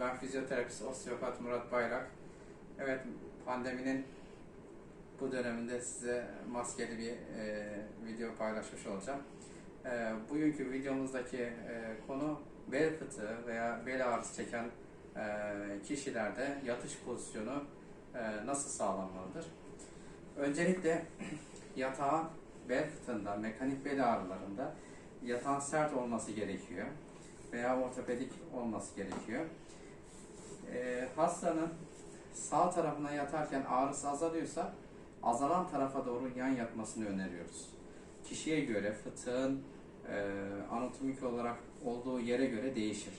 ben fizyoterapist, osteopat Murat Bayrak. Evet, pandeminin bu döneminde size maskeli bir e, video paylaşmış olacağım. E, bugünkü videomuzdaki e, konu bel fıtığı veya bel ağrısı çeken e, kişilerde yatış pozisyonu e, nasıl sağlanmalıdır? Öncelikle yatağın bel fıtığında, mekanik bel ağrılarında yatağın sert olması gerekiyor veya ortopedik olması gerekiyor. Ee, hastanın sağ tarafına yatarken ağrısı azalıyorsa azalan tarafa doğru yan yatmasını öneriyoruz. Kişiye göre fıtığın e, anatomik olarak olduğu yere göre değişir.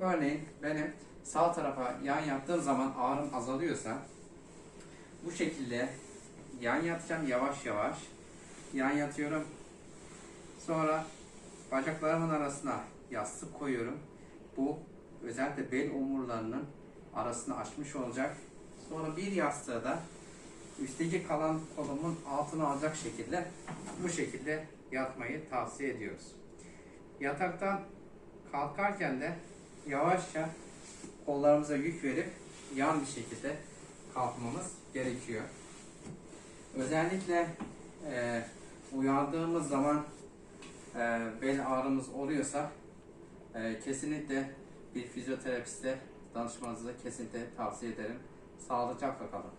Örneğin benim sağ tarafa yan yattığım zaman ağrım azalıyorsa bu şekilde yan yatacağım yavaş yavaş. Yan yatıyorum. Sonra bacaklarımın arasına yastık koyuyorum. Bu özellikle bel omurlarının arasını açmış olacak. Sonra bir yastığı da üstteki kalan kolumun altına alacak şekilde bu şekilde yatmayı tavsiye ediyoruz. Yataktan kalkarken de yavaşça kollarımıza yük verip yan bir şekilde kalkmamız gerekiyor. Özellikle e, uyandığımız zaman e, bel ağrımız oluyorsa e, kesinlikle bir fizyoterapiste danışmanızı kesinlikle tavsiye ederim. Sağlıcakla kalın.